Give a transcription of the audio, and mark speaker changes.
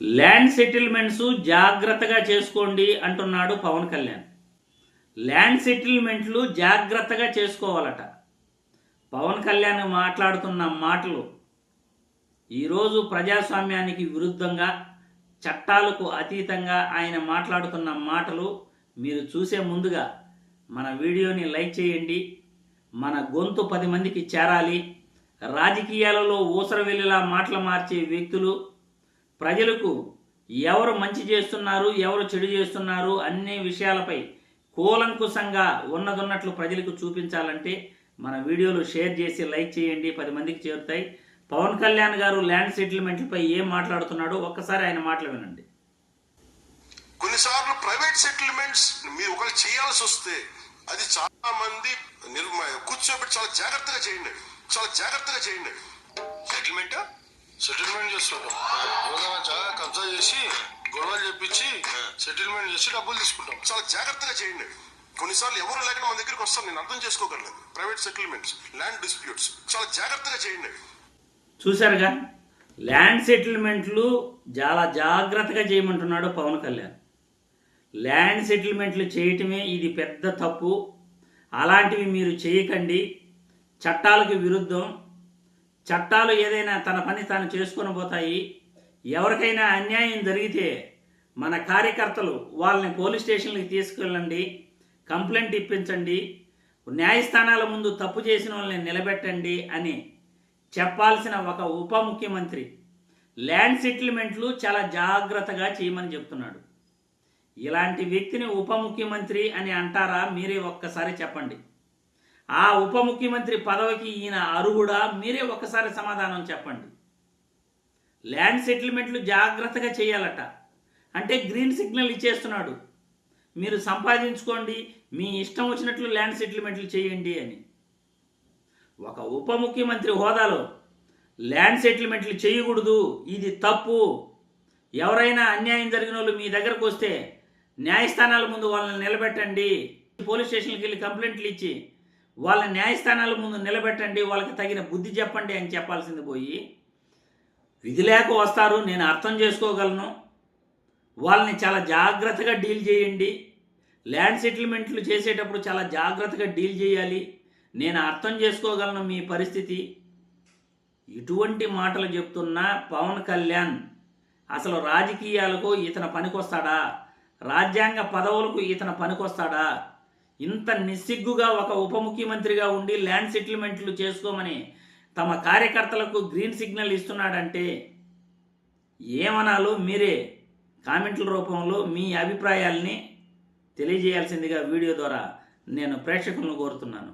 Speaker 1: Land settlements జాగ్రత్తగా చేసుకోండి అంటున్నాడు పవన్ కళ్యాణ్. ల్యాండ్ సెటిల్మెంట్లు జాగ్రత్తగా చేసుకోవాలట. పవన్ కళ్యాణ్ మాట్లాడుతున్న మాటలు ఈరోజు ప్రజాస్వామ్యానికి విరుద్ధంగా చట్టాలకు అతీతంగా ఆయన మాట్లాడుతున్న మాటలు మీరు చూసే ముందుగా మన వీడియోని లైక్ చేయండి మన గొంతు పది మందికి చేరాలి రాజకీయాలలో ఊసరవెల్లిలా మాటలు మార్చే వ్యక్తులు ప్రజలకు ఎవరు మంచి చేస్తున్నారు ఎవరు చెడు చేస్తున్నారు అన్ని విషయాలపై కూలంకుశంగా ఉన్నదున్నట్లు ప్రజలకు చూపించాలంటే మన వీడియోలు షేర్ చేసి లైక్ చేయండి. పది మందికి చేరుతాయి. పవన్ కళ్యాణ్ గారు ల్యాండ్ సెటిల్మెంట్లపై ఏం మాట్లాడుతున్నాడో ఒక్కసారి ఆయన మాటలు వినండి.
Speaker 2: కొన్నిసార్లు ప్రైవేట్ సెటిల్మెంట్స్ మీరు ఒకరు చేయాల్సి వస్తే అది చాలా మంది నిర్మ కూర్చోబెట్టి చాలా జాగ్రత్తగా చేయండి. చాలా జాగ్రత్తగా చేయండి. సెటిల్మెంట్?
Speaker 3: సెటిల్మెంట్ చేసుకుంటాం ఏదైనా జాగా కబ్జా చేసి గొడవలు చెప్పించి సెటిల్మెంట్ చేసి డబ్బులు తీసుకుంటాం.
Speaker 2: చాలా జాగ్రత్తగా చేయండి. కొన్నిసార్లు ఎవరు లేకుండా మన దగ్గరికి వస్తారు నేను అర్థం చేసుకోగలను. ప్రైవేట్ సెటిల్మెంట్స్ ల్యాండ్ డిస్ప్యూట్స్ చాలా జాగ్రత్తగా చేయండి.
Speaker 1: చూశారుగా? ల్యాండ్ సెటిల్మెంట్లు చాలా జాగ్రత్తగా చేయమంటున్నాడు పవన్ కళ్యాణ్. ల్యాండ్ సెటిల్మెంట్లు చేయటమే ఇది పెద్ద తప్పు. అలాంటివి మీరు చేయకండి. చట్టాలకు విరుద్ధం. చట్టాలు ఏదైనా తన పని తాను చేసుకొని పోతాయి. ఎవరికైనా అన్యాయం జరిగితే మన కార్యకర్తలు వాళ్ళని పోలీస్ స్టేషన్లకు తీసుకెళ్ళండి కంప్లైంట్ ఇప్పించండి న్యాయస్థానాల ముందు తప్పు చేసిన వాళ్ళని నిలబెట్టండి అని చెప్పాల్సిన ఒక ఉప ముఖ్యమంత్రి ల్యాండ్ సెటిల్మెంట్లు చాలా జాగ్రత్తగా చేయమని చెప్తున్నాడు. ఇలాంటి వ్యక్తిని ఉప ముఖ్యమంత్రి అని అంటారా? మీరే ఒక్కసారి చెప్పండి. ఆ ఉప ముఖ్యమంత్రి పదవికి ఈయన అర్హుడా? మీరే ఒకసారి సమాధానం చెప్పండి. ల్యాండ్ సెటిల్మెంట్లు జాగ్రత్తగా చేయాలట. అంటే గ్రీన్ సిగ్నల్ ఇచ్చేస్తున్నాడు. మీరు సంపాదించుకోండి మీ ఇష్టం వచ్చినట్లు ల్యాండ్ సెటిల్మెంట్లు చేయండి అని. ఒక ఉప ముఖ్యమంత్రి హోదాలో ల్యాండ్ సెటిల్మెంట్లు చేయకూడదు ఇది తప్పు. ఎవరైనా అన్యాయం జరిగిన వాళ్ళు మీ దగ్గరకు వస్తే న్యాయస్థానాల ముందు వాళ్ళని నిలబెట్టండి. పోలీస్ స్టేషన్కి వెళ్ళి కంప్లైంట్లు ఇచ్చి వాళ్ళ న్యాయస్థానాల ముందు నిలబెట్టండి వాళ్ళకి తగిన బుద్ధి చెప్పండి అని చెప్పాల్సింది పోయి విధి లేక వస్తారు నేను అర్థం చేసుకోగలను. వాళ్ళని చాలా జాగ్రత్తగా డీల్ చేయండి. ల్యాండ్ సెటిల్మెంట్లు చేసేటప్పుడు చాలా జాగ్రత్తగా డీల్ చేయాలి. నేను అర్థం చేసుకోగలను మీ పరిస్థితి. ఇటువంటి మాటలు చెప్తున్న పవన్ కళ్యాణ్ అసలు రాజకీయాలకు ఇతను పనికొస్తాడా? రాజ్యాంగ పదవులకు ఇతను పనికొస్తాడా? ఇంత నిస్సిగ్గుగా ఒక ఉప ముఖ్యమంత్రిగా ఉండి ల్యాండ్ సెటిల్మెంట్లు చేసుకోమని తమ కార్యకర్తలకు గ్రీన్ సిగ్నల్ ఇస్తున్నాడంటే ఏమనాలో మీరే కామెంట్ల రూపంలో మీ అభిప్రాయాల్ని తెలియజేయాల్సిందిగా వీడియో ద్వారా నేను ప్రేక్షకులను కోరుతున్నాను.